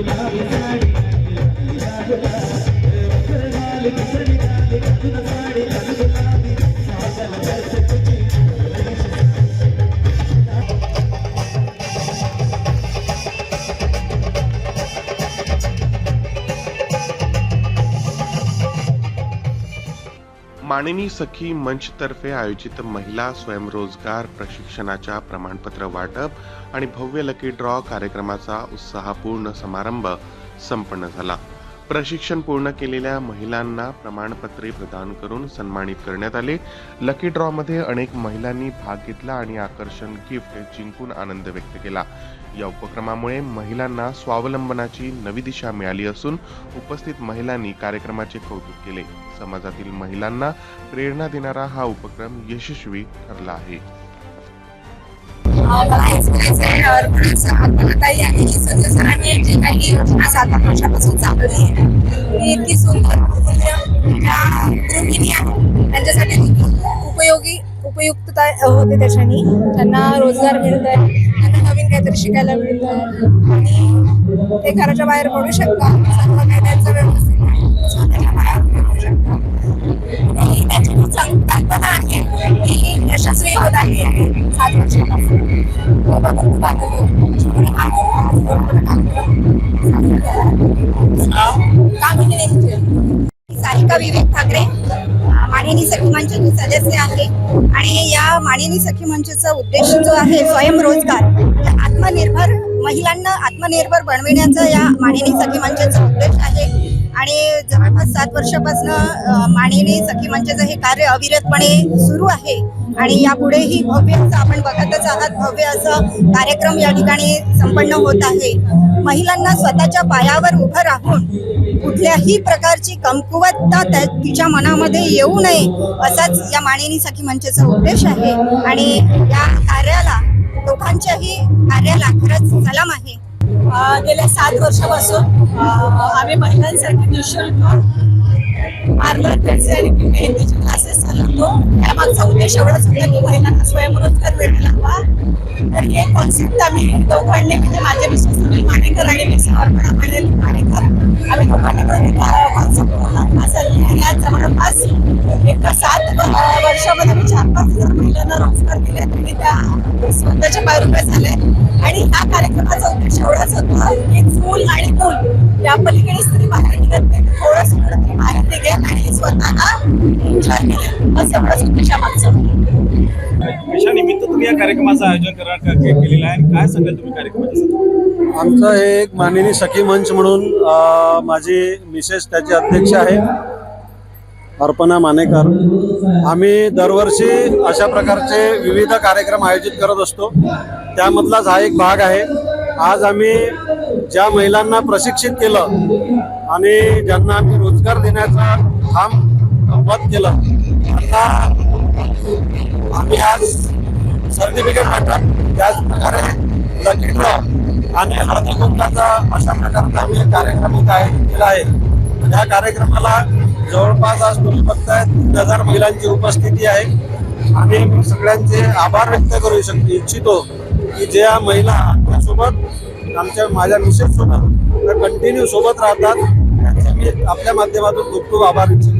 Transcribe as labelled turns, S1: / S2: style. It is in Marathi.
S1: ربنا لك سنة माननी सखी मंचतर्फे आयोजित महिला स्वयंरोजगार प्रशिक्षणाच्या प्रमाणपत्र वाटप आणि भव्य लकी ड्रॉ कार्यक्रमाचा उत्साहपूर्ण समारंभ संपन्न झाला. प्रशिक्षण पूर्ण केलेल्या महिलांना प्रमाणपत्रे प्रदान करून सन्मानित करण्यात आले. लकी ड्रॉ मध्ये अनेक महिलांनी भाग घेतला आणि आकर्षण गिफ्ट जिंकून आनंद व्यक्त केला. या उपक्रमामुळे महिलांना स्वावलंबनाची नवी दिशा मिळाली असून उपस्थित महिलांनी कार्यक्रमाचे कौतुक केले. समाजातील महिलांना प्रेरणा देणारा हा उपक्रम यशस्वी ठरला आहे.
S2: मला एक्सपिरियन्स आहे अर्पणाचा अर्पणाताई सरांनी काही योजना सात आठ वर्षापासून चालवली आहे ती इतकी सुंदर मूल्य गृहिणी आहेत त्यांच्यासाठी उपयोगी उपयुक्तता होते त्याच्यानी. त्यांना रोजगार मिळत आहे त्यांना नवीन काहीतरी शिकायला मिळत आहे आणि ते घराच्या बाहेर पडू शकतात. सर्व काही त्यांचं व्यवस्थित सारिका विवेक ठाकरे मानिनी सखी मंचचे सदस्य आहे आणि या मानिनी सखी मंचचा उद्देश जो आहे स्वयंरोजगार आत्मनिर्भर महिलांना आत्मनिर्भर बनविण्याचा या मानिनी सखी मंचचा उद्देश आहे आणि जवळपास सात वर्षापासून मानिनी सखी मंचचं हे कार्य अविरतपणे सुरू आहे. आणि यापुढेही भव्य असं आपण बघतच आहात. भव्य असं कार्यक्रम या ठिकाणी संपन्न होत आहे. महिलांना स्वतःच्या पायावर उभं राहून कुठल्याही प्रकारची कमकुवतता त्या तिच्या मनामध्ये येऊ नये असाच या माणिनी सखी मंचचा उद्देश आहे. आणि या कार्याला लोकांच्याही कार्याला खरंच सलाम आहे.
S3: गेल्या सात वर्षापासून आम्ही महिलांसाठी निशुल्क पार्लर क्लासेस आणि मेहंदीचे क्लासेस चालवतो त्यामागचा उद्देश एवढाच होता की महिलांना स्वयंरोजगार भेटायला हवा. तर हे कॉन्सेप्ट आम्ही दोघांनी म्हणजे माझे मिस्टर सुनील मानेकर आणि मी समर्पणा पाटील मानेकर आम्ही दोघांनी कॉन्सेप्ट आणि आज जवळपास एक सात वर्षामध्ये मी चार पाच हजार महिलांना रोजगार दिले आणि त्या स्वतःच्या पाय रुपये झाले. आणि ह्या कार्यक्रमाचा उद्देश एवढाच होता की चूल आणि मूल या पलीकडे स्त्री बाहेर निघत नाही थोडंसं स्वतःला एन्जॉय केलं असं एवढाच उद्देश
S4: कशानिमित्त तुम्ही या कार्यक्रमाचं आयोजन करा के- केलेलं आहे काय सांगाल तुम्ही कार्यक्रमाच्या
S5: आमचं हे एक मानिनी सखी मंच म्हणून माझी मिसेस त्याचे अध्यक्ष आहे अर्पणा मानेकर. आम्ही दरवर्षी अशा प्रकारचे विविध कार्यक्रम आयोजित करत असतो. त्यामधलाच हा एक भाग आहे. आज आम्ही ज्या महिलांना प्रशिक्षित केलं आणि ज्यांना आम्ही रोजगार देण्याचा काम मत केलं त्यांना आम्ही आज सर्टिफिकेट वाटप त्याच प्रकारे लकी ड्रॉ आणि हळदी कुंकाचा अशा प्रकारचा आम्ही कार्यक्रम केला आहे. या कार्यक्रमाला जवळपास आज तुम्ही बघताय तीन हजार महिलांची उपस्थिती आहे. आणि मी सगळ्यांचे आभार व्यक्त करू शक इच्छितो की ज्या महिला सोबत आमच्या माझ्या मिसेस सोबत कंटिन्यू सोबत राहतात. त्यांचे मी आपल्या माध्यमातून खूप खूप आभार इच्छितो